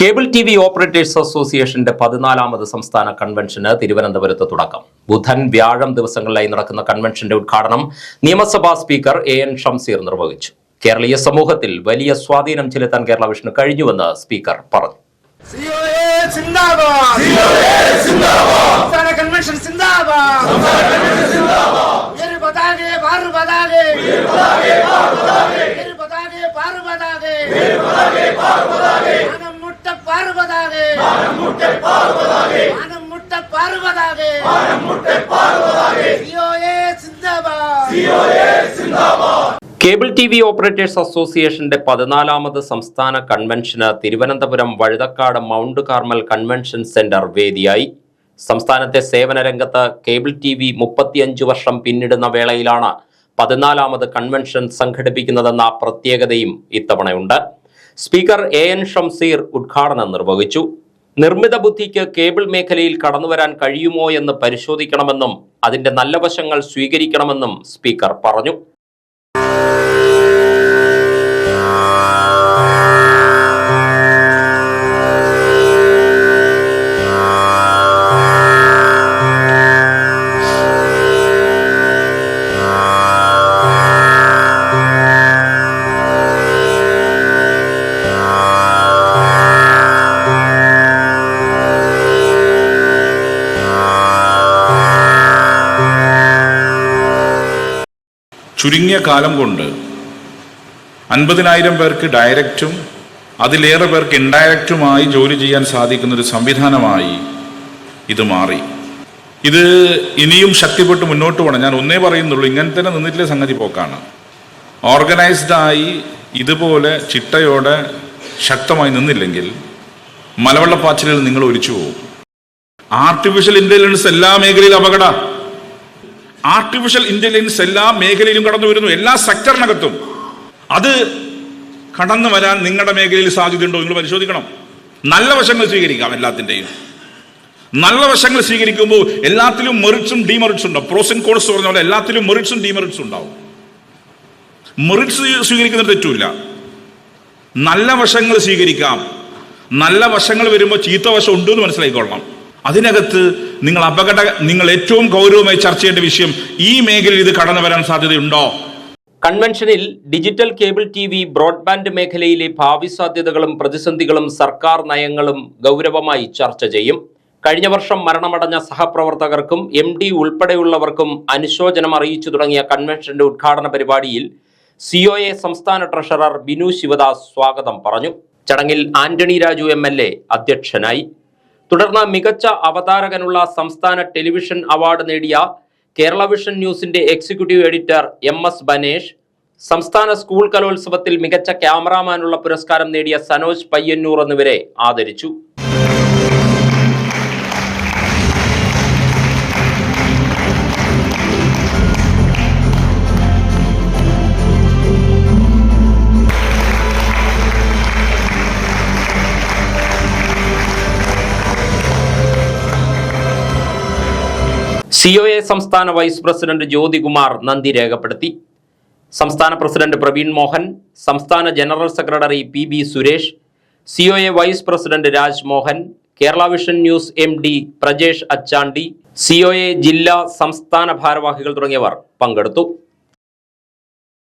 Cable T V operators അസോസിയേഷന്റെ പതിനാലാമത് സംസ്ഥാന കൺവെൻഷന് തിരുവനന്തപുരത്ത് തുടക്കം. ബുധൻ വ്യാഴം ദിവസങ്ങളിലായി നടക്കുന്ന കൺവെൻഷന്റെ ഉദ്ഘാടനം നിയമസഭാ സ്പീക്കർ എ എൻ ഷംസീർ നിർവഹിച്ചു. കേരളീയ സമൂഹത്തിൽ വലിയ സ്വാധീനം ചെലുത്താൻ കേരള വിഷ്ണു കഴിഞ്ഞുവെന്ന് സ്പീക്കർ പറഞ്ഞു. സംസ്ഥാന convention cable T V operators അസോസിയേഷന്റെ പതിനാലാമത് സംസ്ഥാന കൺവെൻഷന് Thiruvananthapuram Vazhuthacaud Mount Carmel convention centre വേദിയായി. സംസ്ഥാനത്തെ സേവന രംഗത്ത് കേബിൾ ടി വി മുപ്പത്തിയഞ്ച് വർഷം പിന്നിടുന്ന വേളയിലാണ് പതിനാലാമത് കൺവെൻഷൻ സംഘടിപ്പിക്കുന്നതെന്ന പ്രത്യേകതയും ഇത്തവണയുണ്ട്. സ്പീക്കർ എ എൻ ഷംസീർ ഉദ്ഘാടനം നിർവഹിച്ചു. നിർമ്മിത ബുദ്ധിക്ക് കേബിൾ മേഖലയിൽ കടന്നുവരാൻ കഴിയുമോ എന്ന് പരിശോധിക്കണമെന്നും അതിന്റെ നല്ല വശങ്ങൾ സ്വീകരിക്കണമെന്നും സ്പീക്കർ പറഞ്ഞു ചുരുങ്ങിയ കാലം കൊണ്ട് അൻപതിനായിരം പേർക്ക് ഡയറക്റ്റും അതിലേറെ പേർക്ക് ഇൻഡയറക്റ്റുമായി ജോലി ചെയ്യാൻ സാധിക്കുന്ന ഒരു സംവിധാനമായി ഇത് മാറി. ഇത് ഇനിയും ശക്തിപ്പെട്ട് മുന്നോട്ട് പോകണം. ഞാൻ ഒന്നേ പറയുന്നുള്ളൂ ഇങ്ങനെ തന്നെ നിന്നിട്ടില്ല സംഗതി പോക്കാണ്. ഓർഗനൈസ്ഡായി ഇതുപോലെ ചിട്ടയോടെ ശക്തമായി നിന്നില്ലെങ്കിൽ മലവെള്ളപ്പാച്ചിലിൽ നിങ്ങൾ ഒലിച്ചു പോകും. ആർട്ടിഫിഷ്യൽ ഇന്റലിജൻസ് എല്ലാ മേഖലയിലും അപകട ആർട്ടിഫിഷ്യൽ ഇന്റലിജൻസ് എല്ലാ മേഖലയിലും കടന്നു വരുന്നു. എല്ലാ സെക്ടറിനകത്തും അത് കടന്നു വരാൻ നിങ്ങളുടെ മേഖലയിൽ സാധ്യതയുണ്ടോ നിങ്ങൾ പരിശോധിക്കണം. നല്ല വശങ്ങൾ സ്വീകരിക്കാം എല്ലാത്തിന്റെയും. നല്ല വശങ്ങൾ സ്വീകരിക്കുമ്പോൾ എല്ലാത്തിലും മെറിറ്റ്സും ഡിമെറിറ്റ്സും ഉണ്ടാവും ആൻഡ് കോൺസ് പറഞ്ഞ പോലെ എല്ലാത്തിലും മെറിറ്റ്സും ഡിമെറിറ്റ്സും ഉണ്ടാവും. മെറിറ്റ്സ് സ്വീകരിക്കുന്നത് തെറ്റുമില്ല നല്ല വശങ്ങൾ സ്വീകരിക്കാം. നല്ല വശങ്ങൾ വരുമ്പോൾ ചീത്ത വശം ഉണ്ടെന്ന് മനസ്സിലാക്കിക്കൊള്ളണം. അതിനകത്ത് നിങ്ങൾ അപകട നിങ്ങൾ ഏറ്റവും ഗൗരവമായി ചർച്ച ചെയ്യേണ്ട വിഷയം ഈ മേഖലയിൽ ഇത് കടന്നു വരാൻ സാധ്യതയുണ്ടോ? കൺവെൻഷനിൽ digital cable T V broadband മേഖലയിലെ ഭാവി സാധ്യതകളും പ്രതിസന്ധികളും സർക്കാർ നയങ്ങളും ഗൗരവമായി ചർച്ച ചെയ്യും. കഴിഞ്ഞ വർഷം മരണമടഞ്ഞ സഹപ്രവർത്തകർക്കും എം ഡി ഉൾപ്പെടെയുള്ളവർക്കും അനുശോചനം അറിയിച്ചു തുടങ്ങിയ കൺവെൻഷന്റെ ഉദ്ഘാടന പരിപാടിയിൽ സിഒഎ സംസ്ഥാന ട്രഷറർ ബിനു ശിവദാസ് സ്വാഗതം പറഞ്ഞു. ചടങ്ങിൽ ആന്റണി രാജു എം എ അധ്യക്ഷനായി. തുടർന്ന് മികച്ച അവതാരകനുള്ള സംസ്ഥാന ടെലിവിഷൻ അവാർഡ് നേടിയ കേരള വിഷൻ ന്യൂസിന്റെ executive editor M S Banesh സംസ്ഥാന സ്കൂൾ കലോത്സവത്തിൽ മികച്ച ക്യാമറാമാനുള്ള പുരസ്കാരം നേടിയ സനോജ് പയ്യന്നൂർ എന്നിവരെ ആദരിച്ചു. സിഒഎ സംസ്ഥാന വൈസ് പ്രസിഡന്റ് ജ്യോതികുമാർ നന്ദി രേഖപ്പെടുത്തി. സംസ്ഥാന പ്രസിഡന്റ് പ്രവീൺ മോഹൻ സംസ്ഥാന general secretary P B Suresh C O A vice president Rajmohan Kerala vision news M D Prajesh Achandi C O A ജില്ലാ സംസ്ഥാന ഭാരവാഹികൾ തുടങ്ങിയവർ പങ്കെടുത്തു.